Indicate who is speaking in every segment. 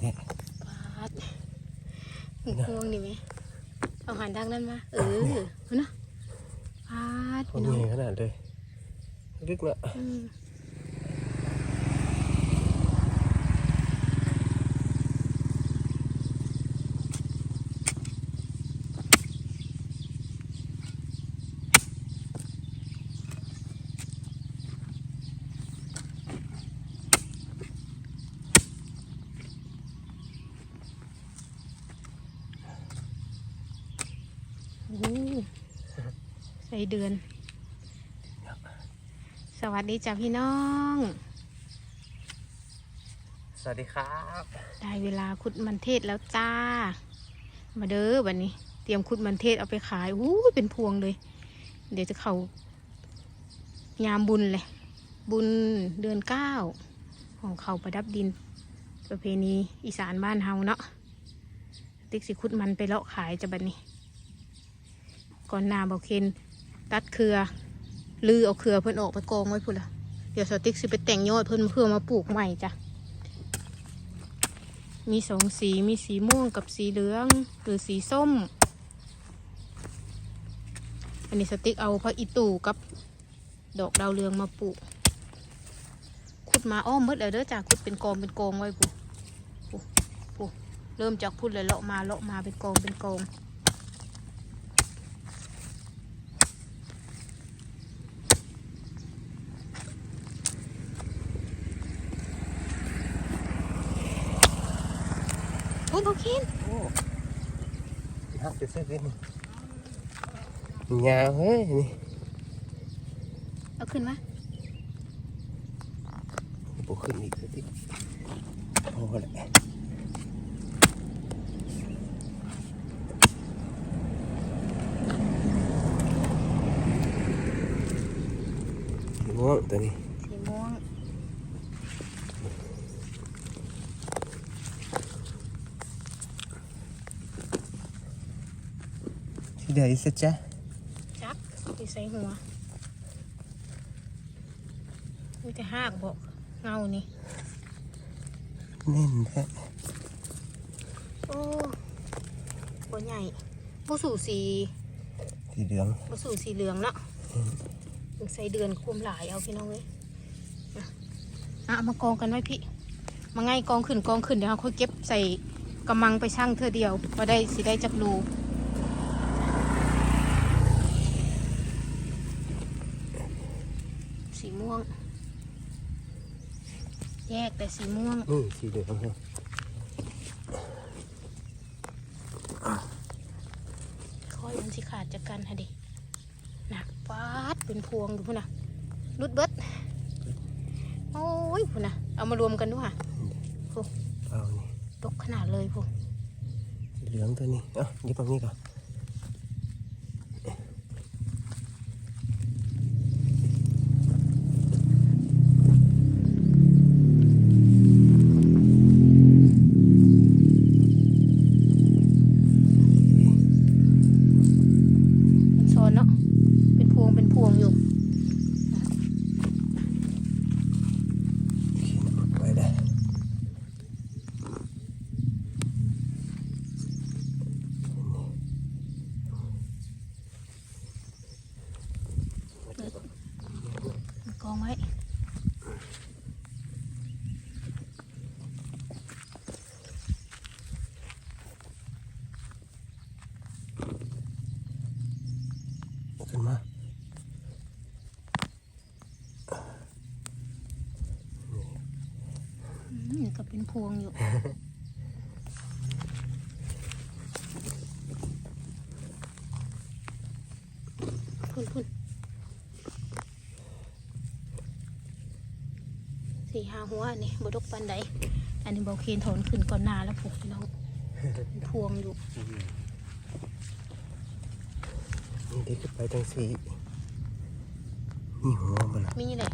Speaker 1: แท้
Speaker 2: ปาดหูพวงนี่ไหมเอาหันทางนั้นมา เออเอานะปาด
Speaker 1: พว
Speaker 2: พี่
Speaker 1: ก
Speaker 2: น้อง
Speaker 1: นี้ขนาดเลยลึกละ
Speaker 2: อืมโอ้ใส่ เดือน สวัสดีจ้าพี่น้อง
Speaker 1: สวัสดีครับ
Speaker 2: ได้เวลาขุดมันเทศแล้วจ้า มาเด้อวันนี้ เตรียมขุดมันเทศเอาไปขายอู้ยเป็นพวงเลย เดี๋ยวจะเข้ายามบุญเลย บุญเดือนเก้าของเขาประดับดิน ประเพณีอีสานบ้านเฮาเนาะติ๊กสิขุดมันไปเลาะขายจะบัดนี้ ก่อนหนาบอกเคน ตัดเครือลือเอาเครือเพิ่นออกไปกองไว้พุ่นละเดี๋ยวสติ๊กสิไปแต่งยอดเพิ่นเพื่อมาปลูกใหม่จ้ะมีสองสีมีสีม่วงกับสีเหลืองหรือสีส้ม อันนี้สติ๊กเอาพระอิตูกับดอกดาวเรืองมาปลูก ขุดมาอ้อมหมดแล้วเด้อจ้ะขุดเป็นกองเป็นกองไว้ปุ๊ปุ๊เริ่มจากพุดเลยเลาะมาเลาะมาเป็นกองเป็นกอง อ้ยโอเคน
Speaker 1: โอ้ฮักจะเส้นนี่ยาวเฮ้ยนี่
Speaker 2: เอาขึ้นมา
Speaker 1: ปลูกขึ้นอีกสักทีพอแหละสีม่วงตัวนี้
Speaker 2: สีม่วง
Speaker 1: ที่ใดสักจ้ะ
Speaker 2: จับที่ใส่หัวมีแต่หากบอกเงานี่
Speaker 1: แน่นแท้
Speaker 2: โอ้บใหญ่บ่สู่สี
Speaker 1: สีเหลือง
Speaker 2: บ่สู่สีเหลืองเนาะถึงใส่เดือนคุมหลายเอาพี่น้องเลยอะอะเอามากองกันไว้พี่มาไงกองขึ้นกองขึ้นเดี๋ยวเราค่อยเก็บใส่กำมังไปช่างเธอเดียวพอได้สิได้จักรู สีม่วง แยกแต่สีม่วง
Speaker 1: นี่สีเหลืองฮะ
Speaker 2: ค่อยมันสิขาดจากกันฮะดิหนักฟาดเป็นพวงดูพุ่นนะรุดเบิดโอ้ยพุ่นนะเอามารวมกันด้วยค่ะ
Speaker 1: เอานี่
Speaker 2: ตกขนาดเลยพุ่น
Speaker 1: สีเหลืองตัวนี้ เอะหยิบตรงนี้ก่อน
Speaker 2: มัน อื
Speaker 1: ม
Speaker 2: ก็เป็นพวงอยู่ พุ่นพุ่นสี่ห้าหัวอันนี้บดกปันใดอันนี้เบาเคนถอนขึ้นก่อนหน้าแล้วผูกพี่น้องเป็นพวงอยู่
Speaker 1: นี่ได้ขึ้นไปทั้งสีนี่หัวมันละ
Speaker 2: มีเลย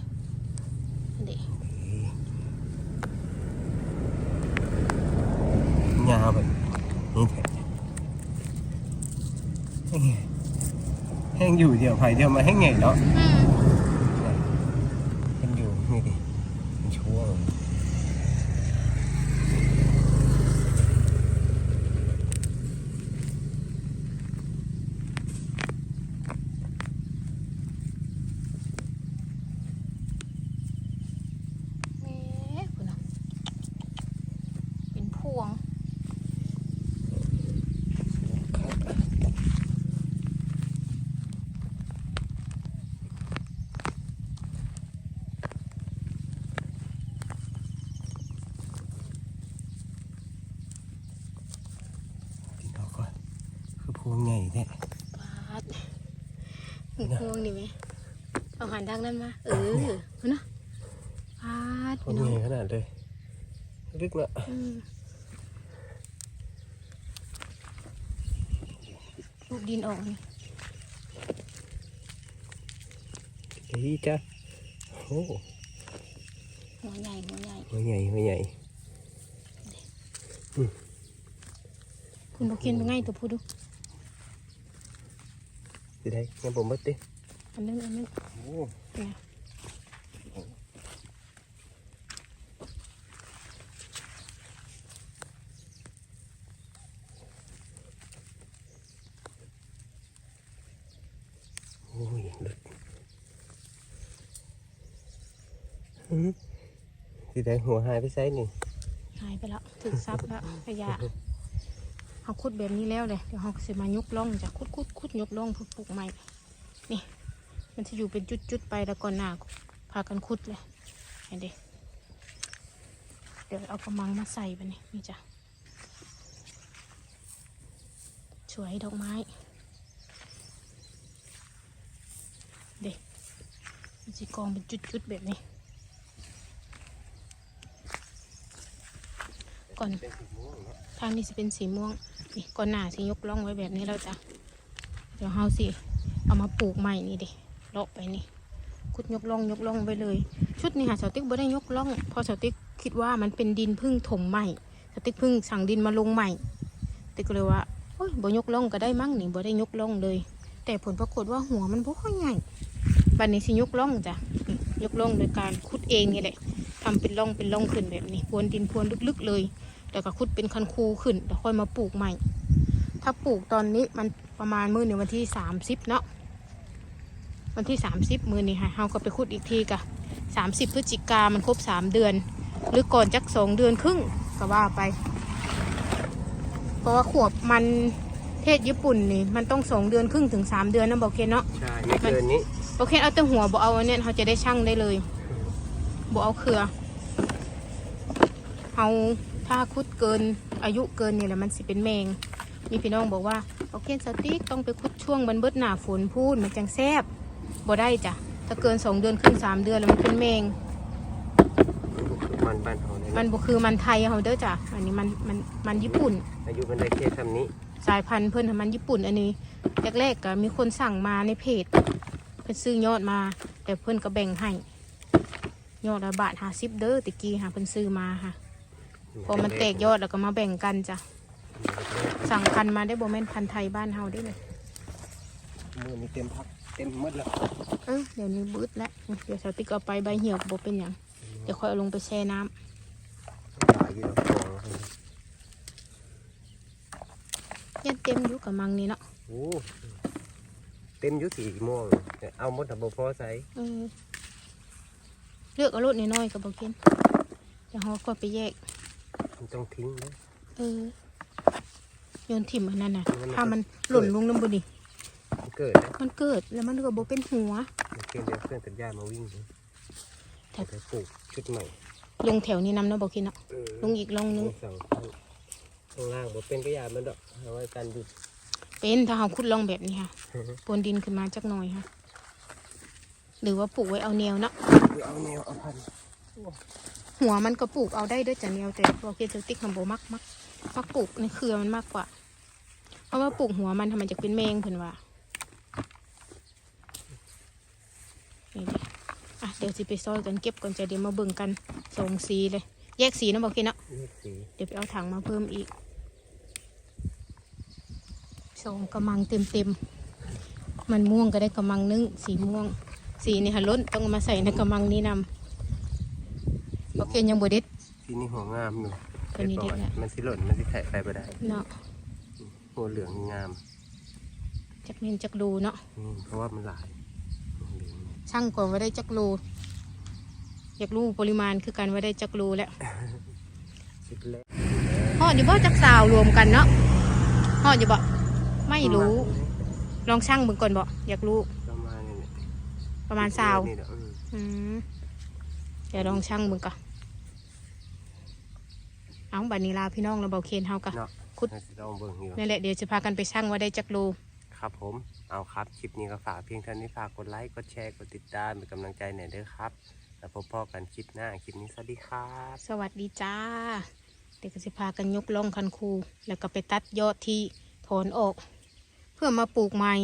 Speaker 2: เด็ก
Speaker 1: ยาว แบบนี่แห้งแห้งอยู่เดียวไผ่เดียวมาแห้งไงเนาะ อืมนช่วง วงใหญ่ แท้
Speaker 2: ปาดหงพวงนี่ไหมเอาหันทางนั้นมา เออเอานะปาด
Speaker 1: พวง
Speaker 2: พี่
Speaker 1: ให
Speaker 2: น้อง
Speaker 1: ญ่ขนาดเลยลึกเนาะ
Speaker 2: อืมลูกดินออกนี่
Speaker 1: ดีจ้ะโอ้
Speaker 2: หัวใหญ่หัวใหญ่
Speaker 1: หัวใหญ่หัวใหญ่
Speaker 2: คุณบอกเขียนไปง่ายตัวพูดดู
Speaker 1: สิได้งั้นผมบัดดิ
Speaker 2: อันนึงอันนึง
Speaker 1: โอ้
Speaker 2: เนี่ย
Speaker 1: โอ้ยลึกอื้อสิได้หัวหายไปไซนี่
Speaker 2: หายไปแล้วถึกซับแล้วขยะ เอาคุดแบบนี้แล้วเลยเดี๋ยวเราจะมายกล่องจากคุดคุดคุดยกล่องเพื่อปลูกใหม่ นี่ มันจะอยู่เป็นจุดๆไปแล้วก่อนหน้าพากันคุดเลยเห็นดิเดี๋ยวเอากระมังมาใส่ไปนี่นี่จ้ะสวยดอกไม้ เด็กมันจะกองเป็นจุดๆแบบนี้ ก่อน
Speaker 1: เป็นสีม่วงเนาะ
Speaker 2: ทางนี้จะเป็นสีม่วง นี่ก่อนหน้าสิยกล่องไว้แบบนี้แล้วจ้ะ เดี๋ยวเฮาสิ เอามาปลูกใหม่นี่ดิเลาะไปนี่คุดยกล่องยกล่องไว้เลย ชุดนี้ค่ะสาติ๊กบ่ได้ยกล่องพราะสาติ๊กคิดว่ามันเป็นดินพึ่งถมใหม่สาติ๊กพึ่งสั่งดินมาลงใหม่ ติ๊กเลยว่าโอ้ยบ่ยกล่องก็ได้มั้งนี่บ่ได้ยกล่องเลย แต่ผลปรากฏว่าหัวมันบ่ค่อยใหญ่บัดนี้สิยกล่องจ้ะ ยกล่องโดยการขุดเองนี่แหละทำเป็นร่องเป็นร่องขึ้นแบบนี้พรวนดินพรวนลึกๆเลย แล้วก็ขุดเป็นคันคูขึ้นแล้วค่อยมาปลูกใหม่ ถ้าปลูกตอนนี้มันประมาณมื้อหนึ่งวันที่สามสิบเนาะวันที่สามสิบมื้อนี้ค่ะเราก็ไปขุดอีกทีกะสามสิบพฤศจิกามันครบสามเดือน หรือก่อนจักสองเดือนครึ่งก็ว่าไป เพราะว่าขวบมันเทศญี่ปุ่นนี่มันต้องสองเดือนครึ่งถึงสามเดือนนะบอกเคนเนาะ
Speaker 1: ใช่ไม่เกินนี้
Speaker 2: โอเคเอาแต่หัวบ่เอาอันเนี้ยเขาจะได้ช่างได้เลยบ่เอาเครือเอา ถ้าคุดเกินอายุเกินเนี่ยแหละมันสิเป็นแมง มีพี่น้องบอกว่าโอเคสติ๊กต้องไปคุดช่วงมันเบิดหนาฝนพูดมันจังแซบบ่ได้จ้ะถ้าเกินสองเดือนครึ่งสามเดือนแล้วมันเป็นแมง
Speaker 1: มันบ้านเขาเนี่ย
Speaker 2: มันบ่คือมันไทยเขาเด้อจ้ะอันนี้มันมันมันญี่ปุ่น
Speaker 1: อายุมันได้แค่ทำนี้
Speaker 2: สายพันธุ์เพิ่นทำมันญี่ปุ่นอันนี้แรกๆก็มีคนสั่งมาในเพจ เพิ่นซื้อยอดมา แต่เพิ่นก็แบ่งให้ยอดละบาทห้าสิบเด้อตะกี้ค่ะเพิ่นซื้อมาค่ะ พอมันแตกยอดแล้วก็มาแบ่งกันจ้ะ สั่งพันธุ์มาได้บ่แม่นพันธุ์ไทยบ้านเฮาได้เลย
Speaker 1: มือนี้เต็มพักเต็มหมดแล้ว
Speaker 2: เออเดี๋ยวนี้บืดแล้ว เดี๋ยวสติ๊กเอาไปใบเหี่ยวก็บ่เป็นหยังเดี๋ยวค่อยเอาลงไปแช่น้ำ
Speaker 1: หลายอยู่แล้วของ
Speaker 2: ยันเต็มอยู่กับมังนี่เนาะ
Speaker 1: โอ้เต็มอยุสีม่วงแต่เอาหมดแต่บ่พอใส่
Speaker 2: เออเลือกเอารถน้อยๆก็บ่กินเดี๋ยวเฮาก็ไปแยก
Speaker 1: มันต้องทิ้งนะ
Speaker 2: เออโยนถิ่มอันนั้นน่ะ
Speaker 1: มัน
Speaker 2: ถ้ามันหล่นลงน้ำบุนี่
Speaker 1: มันเกิดนะ
Speaker 2: มันเกิดแล้วมันก็บ่เป็นหัว
Speaker 1: มันเกิดเดี๋ยวเพื่อนตัดหญ้ามาวิ่งเลย
Speaker 2: ครับ
Speaker 1: จะปลูกชุดใหม่
Speaker 2: ลงแถวนี้นำเนาะบอกคิดเนาะ
Speaker 1: เออ
Speaker 2: ลงอีกลงนึง
Speaker 1: สองข้างข้างล่างบ่เป็นก็ยามันดอกเอาไว้กันดิ
Speaker 2: เป็นถ้าเราขุดลองแบบนี้ค่ะปนดินขึ้นมาจักหน่อยค่ะ หรือว่าปลูกไว้เอาแนวเนาะ
Speaker 1: เอาแนวเอาพัน
Speaker 2: หัวมันก็ปลูกเอาได้ด้วยจ้ะแนวแต่บอกคิดจะติ๊กมันโบมักมักมักปลูกในเครือมันมากกว่า เพราะว่าปลูกหัวมันทำไมจะเป็นแมงเพิ่นว่านี่ดิอะเดี๋ยวสิไปซอยกันเก็บก่อนจะเดี๋ยวมาเบิ่งกันสองสีเลย แยกสีนะบอกคิดเนาะ
Speaker 1: เลขสี
Speaker 2: เดี๋ยวไปเอาถังมาเพิ่มอีกสองกระมังเต็มเต็มๆมันม่วงก็ได้กระมังนึงสีม่วง สีนี่ฮะล้นต้องเอามาใส่ในกระมังนี้นำ โอเคยังบวเด็ด
Speaker 1: สีนี้หัวงามอยู่
Speaker 2: ตัวนี้เด็ดแล้ว
Speaker 1: มันสิหล่นมันสิแทะไปบ่ได้
Speaker 2: เนาะ
Speaker 1: หัวเหลืองงาม
Speaker 2: จักเน้นจักดูเนาะ
Speaker 1: อืมเพราะว่ามันหลายหัวเหลือง
Speaker 2: ช่างก่อนว่าได้จักรูอยากรู้ปริมาณคือกันว่าได้จักรูแล้ว
Speaker 1: ชุดแรก
Speaker 2: ห่ออยู่บ่จักสาวรวมกันเนาะห่ออยู่บ่ไม่รู้ ลองช่างเบิ่งก่อนบ่อยากรู้
Speaker 1: ประมาณนี้เนี่ย
Speaker 2: ประมาณสาว
Speaker 1: นี่แหละอืม
Speaker 2: อืมเดี๋ยวลองช่างมึงก่อน เอาบัดนี้ลาพี่น้องเราเบาเคนเฮากะ
Speaker 1: เนาะ
Speaker 2: ขุด
Speaker 1: น่าสิลองเบิ่งอยู่
Speaker 2: นั่นแหละเดี๋ยวจะพากันไปช่างว่าได้จักโล
Speaker 1: ครับผมเอาครับคลิปนี้ก็ฝากเพียงเท่านี้ฝากกดไลค์กดแชร์กดติดตามเป็นกำลังใจหน่อยเด้อครับ แล้วพบพ่อกันคลิปหน้าคลิปนี้สวัสดีครับ
Speaker 2: สวัสดีจ้า เดี๋ยวก็จะพากันยกล่องคันคู แล้วก็ไปตัดยอดที่ถอนออก เพื่อมาปลูกใหม่